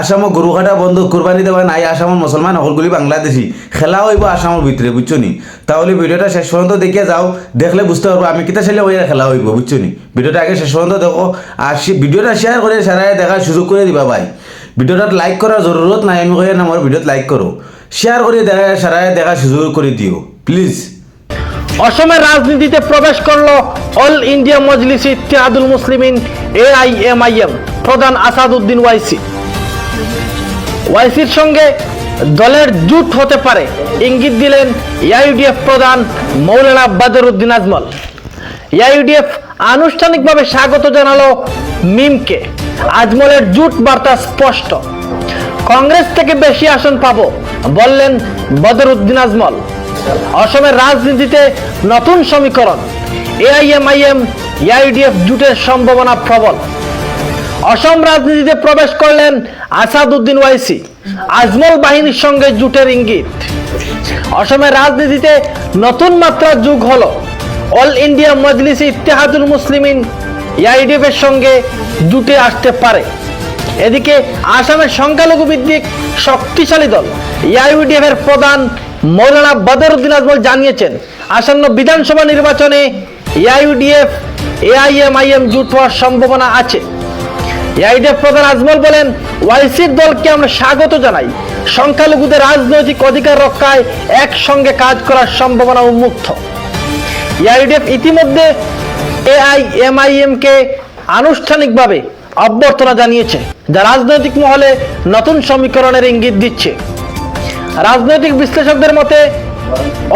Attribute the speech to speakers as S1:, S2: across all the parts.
S1: আসামত গরু কাটা বন্ধ কোরবানি দেওয়া নাই আসামত মুসলমান সকলগুলি বাংলাদেশি। খেলা হইব আসামের ভিতরে বুঝছ নি? তাহলে ভিডিওটা শেষ পর্যন্ত দেখিয়ে যাও, দেখলে বুঝতে পারব আমি কিতা ছেলে ওই খেলা হইব বুঝছ নি? ভিডিওটা আগে শেষ পর্যন্ত দেখো আর ভিডিওটা শেয়ার করে সারাই দেখার সুযোগ করে দিবা ভাই। ভিডিওটা লাইক করার জরুরত নাই, আমি কই আমার ভিডিওত লাইক করো শেয়ার করে দেখা সারাই দেখার সুযোগ করে দিও প্লিজ
S2: অসমের রাজনীতিতে প্রবেশ করল All India Majlis Ittehadul Muslimeen AIMIM প্রধান আসাদউদ্দিন ওয়াইসি ওয়াইসির সঙ্গে দলের জুট হতে পারে। ইঙ্গিত দিলেন ইউডিএফ প্রধান মৌলানা বাদরুদ্দিন আজমল। ইউডিএফ আনুষ্ঠানিকভাবে স্বাগত জানালো মিমকে। আজমলের জুট বার্তা স্পষ্ট। কংগ্রেস থেকে বেশি আসন পাবো, বললেন বদরুদ্দিন আজমল। অসমের রাজনীতিতে নতুন সমীকরণ। এআইএমআইএম ইউডিএফ জুটের সম্ভাবনা প্রবল। অসম রাজনীতিতে প্রবেশ করলেন আসাদউদ্দিন ওয়াইসি। আজমল বাহিনীর সঙ্গে জুটের ইঙ্গিত। অসমের রাজনীতিতে নতুন মাত্রা যুগ হল। অল ইন্ডিয়া মজলিস ইত্তেহাদুল মুসলিমিন এর সঙ্গে জুটে আসতে পারে। এদিকে আসামের সংখ্যালঘু ভিত্তিক শক্তিশালী দল ইআইডিএফ এর প্রধান মৌলানা বদরুদ্দিন আজমল জানিয়েছেন, আসন্ন বিধানসভা নির্বাচনে ইআইডিএফ এআইএমআইএম জুট হওয়ার সম্ভাবনা আছে। ইআইডিএফ প্রধান আজমল বলেন, ওয়াইসির দলকে আমরা স্বাগত জানাই। সংখ্যালঘুদের রাজনৈতিক অধিকার রক্ষায় একসঙ্গে কাজ করার সম্ভাবনা উন্মুক্ত। ইআইডিএফ ইতিমধ্যে এআইএমআইএম কে আনুষ্ঠানিকভাবে অভ্যর্থনা জানিয়েছে, যা রাজনৈতিক মহলে নতুন সমীকরণের ইঙ্গিত দিচ্ছে। রাজনৈতিক বিশ্লেষকদের মতে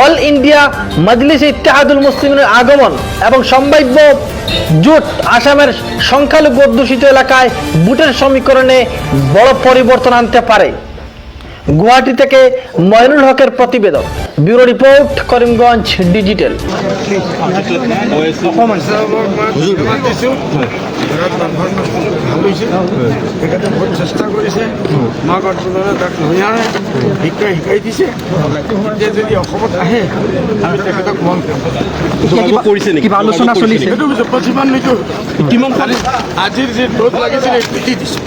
S2: অল ইন্ডিয়া মজলিস ইত্তেহাদুল মুসলিমের আগমন এবং সম্ভাব্য জোট আসামের সংখ্যালঘু অধ্যুষিত এলাকায় বুটের সমীকরণে বড় পরিবর্তন আনতে পারে। গুয়াহাটি থেকে ময়নুল হকের প্রতিবেদন ব্যুরো রিপোর্ট করিমগঞ্জ ডিজিটাল।
S3: চেষ্টা কৰিছে মা গঠবন্ধনে তাক ধুনীয়াকৈ শিকাই শিকাই দিছে যদি অসমত আহে আমি তেখেতক মন
S4: কৰিছে নেকি
S5: আলোচনা চলিছে?
S3: সেইটো যিমান নিদিওঁ
S4: কিমান
S3: আজিৰ যি ৰ'দ লাগিছিলে দিছোঁ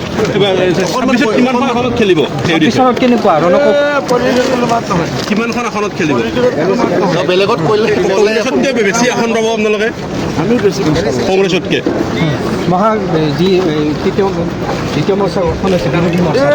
S4: খেলিব?
S5: কেনেকুৱা ৰণক
S4: কিমানখন আসনত খেলিব
S3: বেলেগত
S4: কংগ্ৰেছতকৈ বেছি আসন পাব আপোনালোকে
S3: আমি বেছি
S4: কংগ্ৰেছতকৈ
S5: মহা যি তৃতীয় তৃতীয় মৰ্চা গঠন হৈছে মৰ্চা